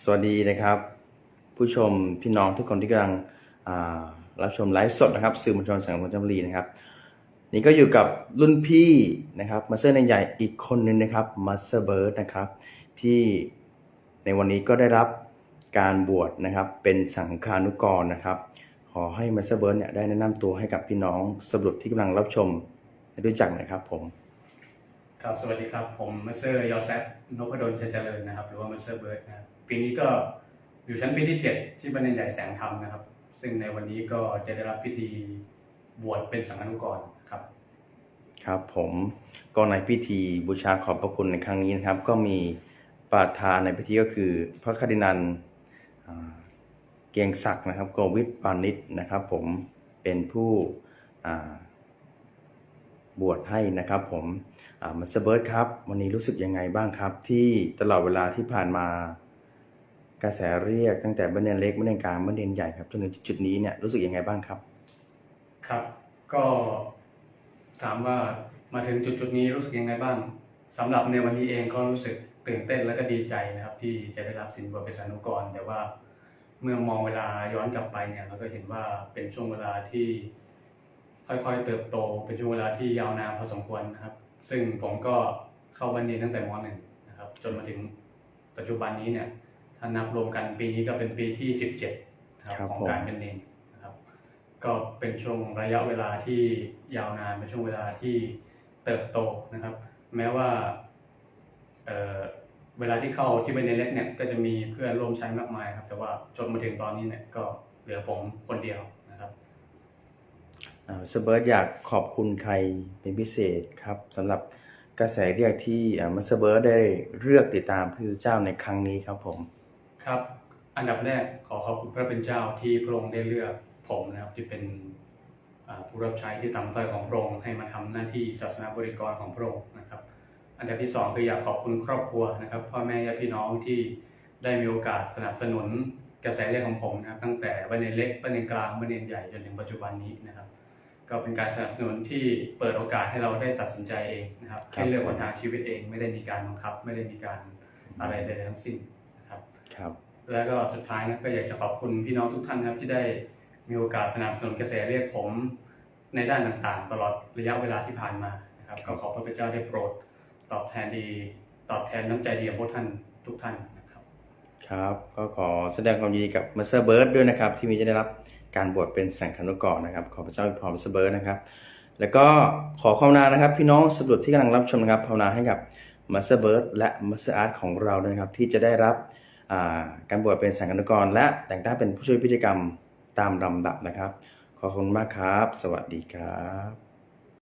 สวัสดีนะครับ ผู้ชมพี่น้องทุกคนที่กำลังรับชมไลฟ์สดนะครับสื่อมวลชนสังคมจันทบุรีนะครับ นี่ก็อยู่กับรุ่นพี่นะครับมาสเตอร์ในใหญ่อีกคนนึงนะครับมาสเตอร์เบิร์ดนะครับ ที่ในวันนี้ก็ได้รับการบวชนะครับเป็นสังฆานุกรนะครับ ขอให้มาสเตอร์เบิร์ดเนี่ยได้แนะนำตัวให้กับพี่น้องสรุปที่กำลังรับชมรู้จักหน่อยครับผม ครับสวัสดีครับ ผมมัสเซอร์ยอแซฟนพดลชัยเจริญนะครับ หรือว่ามัสเซอร์เบิร์ดนะครับปีนี้ก็อยู่ชั้นปีที่ 7 ที่บันเดนใหญ่แสงธรรมนะครับ ซึ่งในวันนี้ก็จะได้รับพิธีบวชเป็นสังฆนุกรครับ ครับผมก็ในพิธีบูชาขอบพระคุณในครั้งนี้นะครับ ก็มีประธานในพิธีก็คือ พระคดินัลอ่าเกียงศักดิ์นะครับโกวิทปานิชนะครับ ผมเป็นผู้อ่า บวชให้นะครับผมมัสเบิร์ตครับ วันนี้รู้สึกยังไงบ้างครับ ที่ตลอดเวลาที่ผ่านมากระแสเรียกตั้งแต่บันเดนเล็กบันเดนกลางบันเดนใหญ่ครับจนถึงจุดนี้เนี่ยรู้สึกยังไงบ้างครับ ครับ ก็ถามว่ามาถึงจุดจุดนี้รู้สึกยังไงบ้างสำหรับในวันนี้เองก็รู้สึกตื่นเต้นและก็ดีใจนะครับ ที่จะได้รับสินบวชเป็นสานุกร แต่ว่าเมื่อมองเวลาย้อนกลับไปเนี่ยเราก็เห็นว่าเป็นช่วงเวลาที่ ค่อยๆ เติบโตเป็นช่วงเวลาที่ยาวนานพอสมควรนะครับ ซึ่งผมก็เข้าบันเรียนตั้งแต่มหนึ่งนะครับ จนมาถึงปัจจุบันนี้เนี่ยถ้านับรวมกันปีนี้ก็เป็นปีที่ 17นะครับครับของผมการเป็นเนรนะครับ ก็เป็นช่วงระยะเวลาที่ยาวนานเป็นช่วงเวลาที่เติบโตนะครับ แม้ว่าเอ่อเวลาที่เข้าที่เป็นเนรเล็กเนี่ยก็จะมีเพื่อนร่วมชั้นมากมายครับ แต่ว่าจนมาถึงตอนนี้เนี่ยก็เหลือผมคนเดียวนะครับมั สเบิร์ตอยากขอบคุณใครเป็นพิเศษครับสำหรับกระแสเรียกที่มัสเบิร์ตได้เลือกติดตามพระเจ้าในครั้งนี้ครับผมครับ อันดับแรกขอขอบคุณพระเป็นเจ้าที่พระองค์ได้เลือกผมนะครับที่เป็นผู้รับใช้ที่ต่ำต้อยของพระองค์ให้มาทำหน้าที่ศาสนาบริกรของพระองค์นะครับ อันดับที่สองคืออยากขอบคุณครอบครัวนะครับพ่อแม่ญาติพี่น้องที่ได้มีโอกาสสนับสนุนกระแสเรื่องของผมนะครับตั้งแต่บันเนเล็กบันเนกลางบันเนใหญ่จนถึงปัจจุบันนี้นะครับ ก็เป็นการสนับสนุนที่เปิดโอกาสให้เราได้ตัดสินใจเองนะครับครับให้เลือกหนทางชีวิตเองไม่ได้มีการบังคับ ไม่ได้มีการอะไรใดๆทั้งสิ้นนะครับครับ แล้วก็สุดท้ายนะก็อยากจะขอบคุณพี่น้องทุกท่านนะครับที่ได้มีโอกาสสนับสนุนกระแสเรียกผมในด้านต่างๆ ตลอดระยะเวลาที่ผ่านมานะครับก็ขอพระพุทธเจ้าได้โปรด ตอบแทนดี ตอบแทนน้ำใจดีของพวกท่านทุกท่านนะ ครับก็ขอแสดงความยินดีกับมัสเตอร์เบิร์ตด้วยนะครับ ที่มีจะได้รับการบวชเป็นสังฆานุกรนะครับ ขอพระเจ้าอวยพรมัสเตอร์เบิร์ตนะครับ แล้วก็ขอภาวนานะครับ พี่น้องสรุปที่กำลังรับชมนะครับภาวนาให้กับมัสเตอร์เบิร์ตและมัสเตอร์อาร์ตของเราด้วยครับ ที่จะได้รับการบวชเป็นสังฆานุกร และแต่งตั้งเป็นผู้ช่วยพิธีกรรมตามลำดับนะครับ ขอบคุณมากครับ สวัสดีครับ